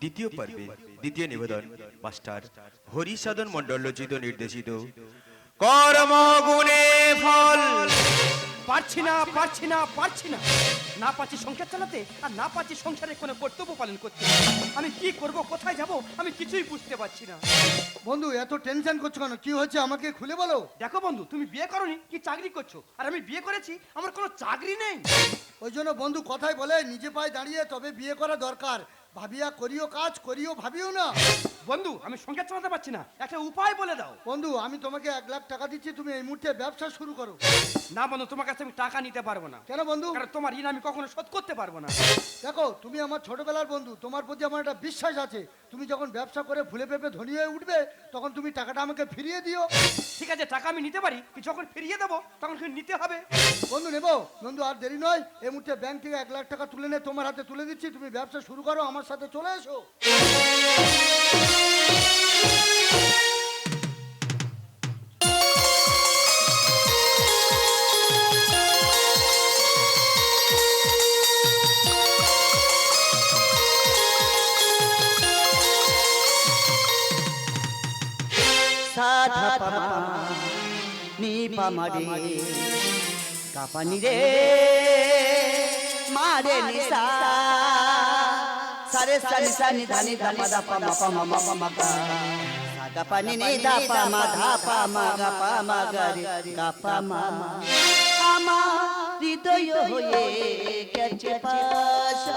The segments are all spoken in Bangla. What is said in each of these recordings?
দ্বিতীয় পর্বে দ্বিতীয় নিবেদন মাস্টার হরিসাধন মণ্ডল রচিত নির্দেশিত। কর্মগুণে ফল। পারছি না পারছি না পারছি না। না পারছি সংসার চালাতে আর না পারছি সংসারে কোনো কর্তব্য পালন করতে। আমি কি করব কোথায় যাব আমি কিছুই বুঝতে পারছি না। বন্ধু এত টেনশন করছ কেন? কি হয়েছে? আমাকে খুলে বলো। দেখো বন্ধু তুমি বিয়ে করনি কি চাকরি করছ? আর আমি বিয়ে করেছি আমার কোনো চাকরি নেই। ওই জন্য বন্ধু কথাই বলে নিজে পায়ে দাঁড়িয়ে তবে বিয়ে করা দরকার। ভাবিয়া করিও কাজ করিও ভাবিও না। বন্ধু আমি সংসার চালাতে পারছি না। একটা উপায় বলে দাও। বন্ধু আমি তোমাকে এক লাখ টাকা দিচ্ছি তুমি এই মুহূর্তে ব্যবসা শুরু করো। না বন্ধু তোমার কাছে আমি টাকা নিতে পারব না। কেন বন্ধু? কারণ তোমার ঋণ আমি কখনো শোধ করতে পারব না। দেখো তুমি আমার ছোটবেলার বন্ধু তোমার প্রতি আমার একটা বিশ্বাস আছে। তুমি যখন ব্যবসা করে ফুলে পেপে ধনী হয়ে উঠবে তখন তুমি টাকাটা আমাকে ফিরিয়ে দিও। ঠিক আছে টাকা আমি নিতে পারি যখন ফিরিয়ে দেবো তখন কিন্তু নিতে হবে। বন্ধু নেব। বন্ধু আর দেরি নয়। এই মুহূর্তে ব্যাংক থেকে এক লাখ টাকা তুলে নে তোমার হাতে তুলে দিচ্ছি। তুমি ব্যবসা শুরু করো আমার সাথে চলে এসো। పమడి కపనిరే మారే నిసా. ধানি ধামা দা পামা পামা মা পামা গা সাদা পানি নি দা পামা ধা পামা গা পামা গা রে গা পামা আমার হৃদয় হয়ে গেছে পাশা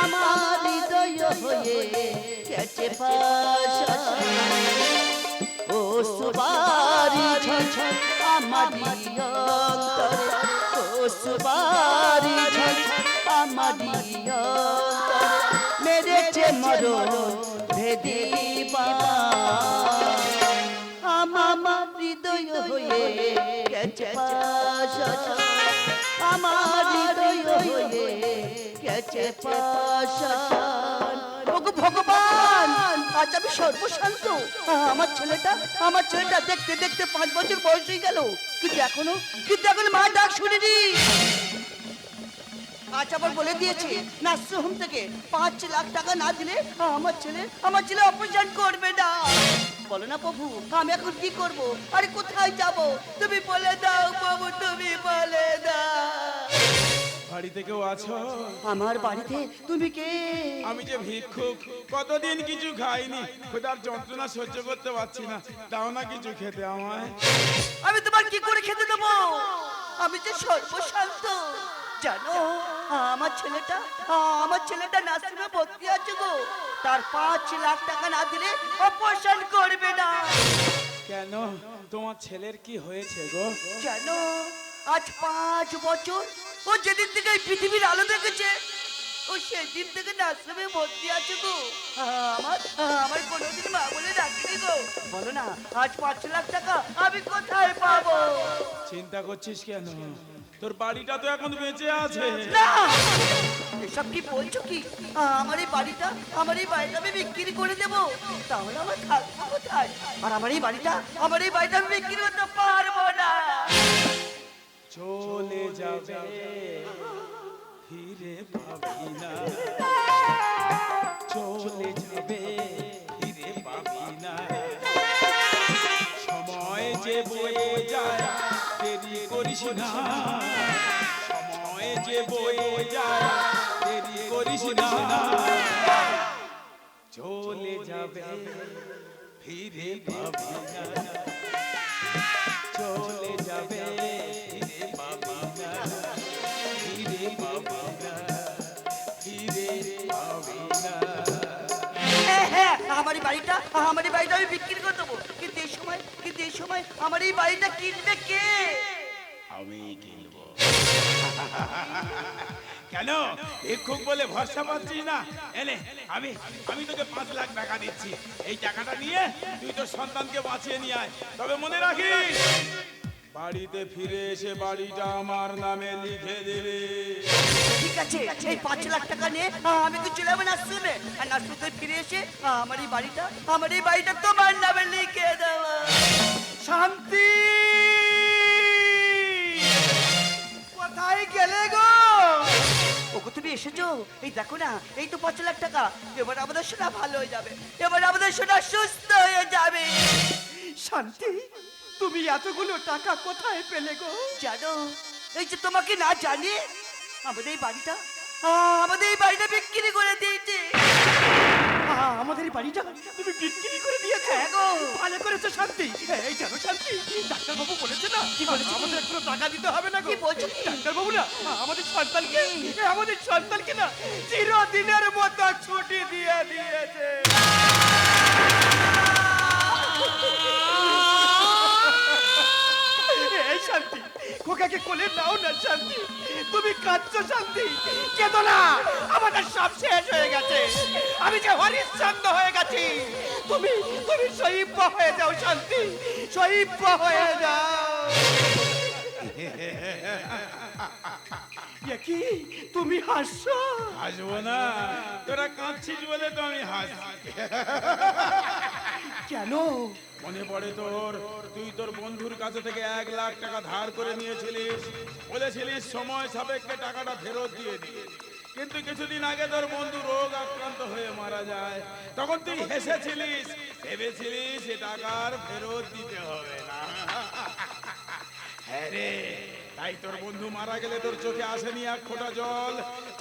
আমার হৃদয় হয়ে গেছে পাশা ও সুবারি আমারি অন্তর ও সুবারি আমারি মরণ ভেদিবা। আমার হৃদয় হয়ে গেছে আমার হৃদয় হয়ে গেছে ভগবান, আজ আমি সর্বশান্ত। আমার ছেলেটা আমার ছেলেটা দেখতে দেখতে পাঁচ বছর বয়স হয়ে গেল। কিন্তু এখনও, কিন্তু এখন মা ডাক শুনিনি। আজ আবার বলে দিয়েছে নার্সিংহোম থেকে পাঁচ লাখ টাকা না দিলে আমার ছেলে আমার ছেলে অপারেশন করবে না। বলো না প্রভু আমি এখন কি করব? আরে কোথায় যাব? তুমি বলে দাও প্রভু তুমি বলে দাও। বাড়িতে কেউ আছো? আমার বাড়িতে তুমি কে? আমি যে ভিক্ষুক কতদিন কিছু খাইনি খোদার যন্ত্রণা সহ্য করতে পারছি না। দাও না কিছু খেতে আমায়। আমি তোমার কি করে খেতে দেবো? আমি যে সর্বশান্ত। জানো? আমার ছেলেটা আমার ছেলেটা নার্সিংহোমে ভর্তি আছে গো। তার পাঁচ লাখ টাকা না দিলে অপারেশন করবে না। কেন? তোমার ছেলের কি হয়েছে গো? কেন আজ পাঁচ বছর ও যেদিন থেকে এই পৃথিবীর আলো দেখেছে ও সেদিন থেকে নার্সিংহোমে ভর্তি আছে গো। আমার আমার কোনোদিন মা বলে ডাকিনি গো। বলো না আজ পাঁচ লাখ টাকা আমি কোথায় পাবো? চিন্তা করছিস কেন? তোর বাড়িটা তো এখন বেঁচে আছে। না! এসব কি বলছো কি? আমার এই বাড়িটা আমার এই বাড়িটা আমি বিক্রি করে দেবো। তাহলে আমার থাকব কোথায়? আর আমার এই বাড়িটা আমার এই বাড়িটা আমি বিক্রি করতে পারব না। চলে যাবে। ফিরে পাবি চলে যাবে সময় যে বয়ে যায়, দেরি করিস না। সময় যে বয়ে যায়, দেরি করিস না। চলে যাবে, ফিরে পাবি চলে যাবে। আমার এই বাড়িটা আমি বিক্রি করে দেবো। কিন্তু এই সময়, কিন্তু এই সময় আমার এই বাড়িটা কিনবে কে? আমি কিনবো। কেন? ভিক্ষুক বলে ভরসা পাচ্ছিস না? এনে, আমি আমি তোকে পাঁচ লাখ টাকা দিচ্ছি। এই টাকাটা নিয়ে তুই তোর সন্তানকে বাঁচিয়ে নিয়ে আয়। তবে মনে রাখিস বাড়িতে ফিরে এসে বাড়িটা আমার নামে লিখে দিবি ঠিক আছে এই পাঁচ লাখ টাকা নিয়ে আমি তো চলে যাব নার্সিংহোমে আর নার্সিংহোমে ফিরে এসে আমার এই বাড়িটা আমার এই বাড়িটা তোমার নামে লিখে দেওয়া শান্তি! কোথায় গেলে গো? ওকে তুমি তুমি এসেছ? এই দেখো না এই তো পাঁচ লাখ টাকা। এবার আমাদের সোনা ভালো হয়ে যাবে। এবার আমাদের সোনা সুস্থ হয়ে যাবে। শান্তি! তুমি এতগুলো টাকা কোথায় পেলে গো? জানো এই যে তোমাকে না জানিয়ে আমাদের এই বাড়িটা আমাদের এই বাড়িটা বিক্রি করে দিয়েছে। আমাদের বাড়িটা তুমি বিক্রি করে দিয়েছ? হ্যাঁ গো। ভালো করেছ শান্তি। এই জানো শান্তি। ডাক্তার বাবু বলেছে না আমাদের কোনো টাকা দিতে হবে না কি বলছো? কি? ডাক্তার বাবু না আমাদের সন্তানকে আমাদের সন্তানকে না চিরদিনের মতো ছুটি দিয়ে দিয়েছে। শান্তি। খোকাকে কোলে নাও না শান্তি। তুমি কাঁদছো শান্তি। কেঁদো না। আমাদের সব শেষ হয়ে গেছে। আমি যে হরিশ্চন্দ্র হয়ে গেছি। তুমি তুমি শহীদ হয়ে যাও শান্তি। শহীদ হয়ে যাও। কি তুমি হাসছো? হাসবো না। তোরা কাঁদছিস বলে তো আমি হাসছি। কেন? মনে পড়ে তোর? তুই তোর বন্ধুর কাছে থেকে এক লাখ টাকা ধার করে নিয়েছিলিস। বলেছিলিস সময় সাপেক্ষে টাকাটা ফেরত দিয়ে দিয়ে কিন্তু কিছুদিন আগে তোর বন্ধু রোগ আক্রান্ত হয়ে মারা যায়। তখন তুই হেসেছিলিস, ভেবেছিলিস এ টাকার ফেরত দিতে হবে না। হ্যাঁ রে। তাই তোর বন্ধু মারা গেলে তোর চোখে আসেনি এক ফোঁটা জল।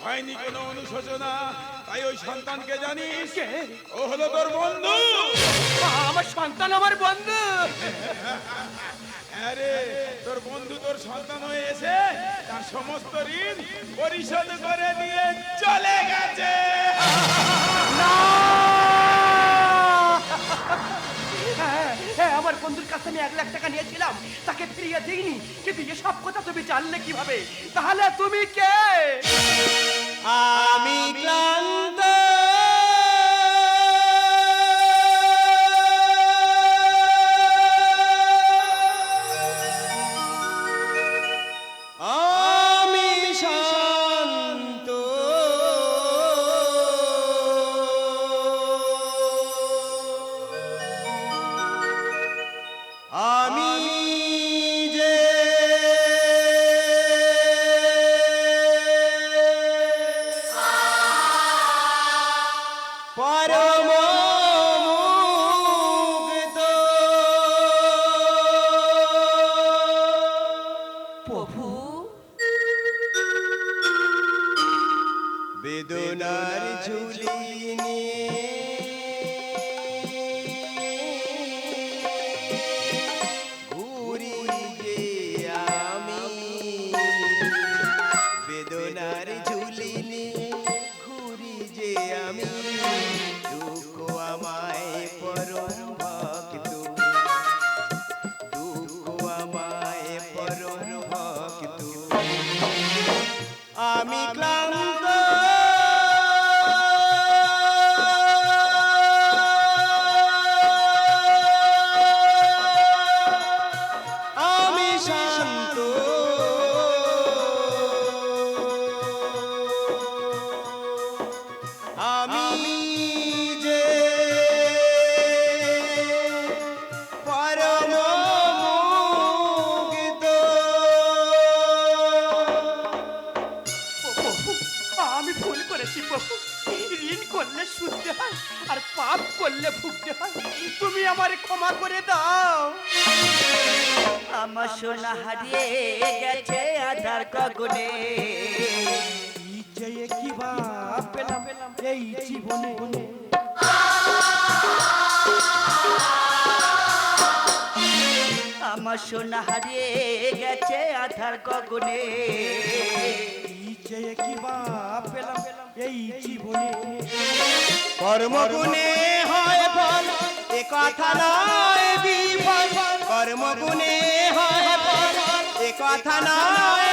হয়নি কোনো অনুশোচনা। তাই ওই সন্তানকে জানিস কে? ও হলো তোর বন্ধু। আমার সন্তান আমার বন্ধু। আরে তোর বন্ধু তোর সন্তান হয়ে এসে তার সমস্ত ঋণ পরিশোধ করে দিয়ে চলে গেছে। হ্যাঁ, হ্যাঁ, আমার বন্ধুর কাছে আমি এক লাখ টাকা নিয়েছিলাম, তাকে ফিরিয়ে দিইনি। কিন্তু এসব কথা তুমি জানলে কীভাবে? তাহলে তুমি কে? আমি ক্লান্ত শুনতে হয় আর পাপ করলে ভুগতে হয়। তুমি আমার ক্ষমা করে দাও। আমার সোনা হারিয়ে গেছে আধার গগনে কি চেয়ে কি বা পেলাম এই জীবনে। আমার সোনা হারিয়ে গেছে আধার গগনে চেয়ে কি বা পেলাম, এই জীবনে। কর্মগুণে হয় ফল, এ কথা নয় হয় এ কথা নয়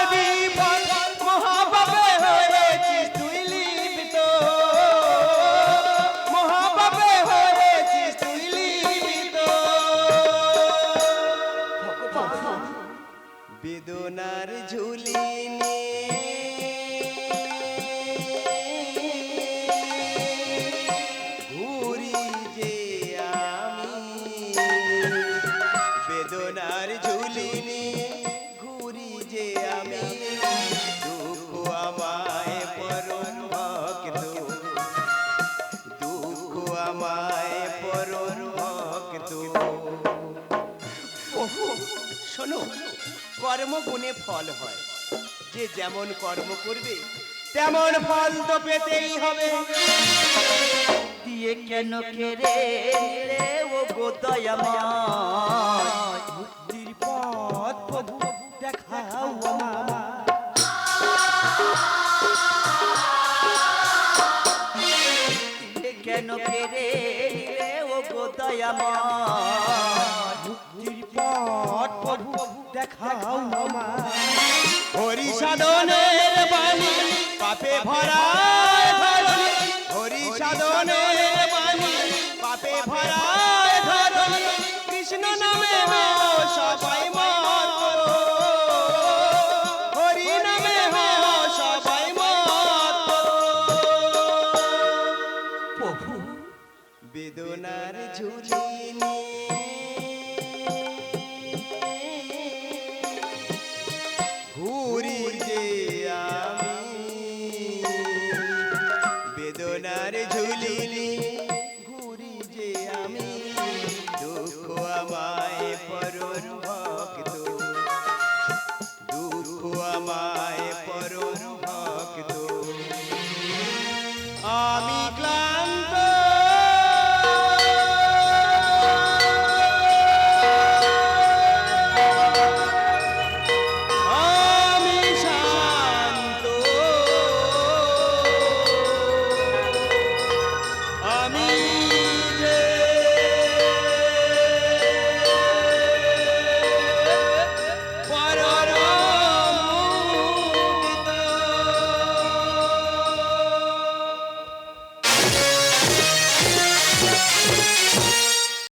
কর্ম গুণে ফল হয়। যে যেমন কর্ম করবে, তেমন ফল তো পেতেই হবে। দিয়ে কেন নিলে ও দয়াময়। পথ প্রভু দেখাও নিলে ও গো দেখাও আমায় হরি সাধনের বাণী পাপে ভরা হরি সাধনের বাণী পাপে ভরা কৃষ্ণ নামে হও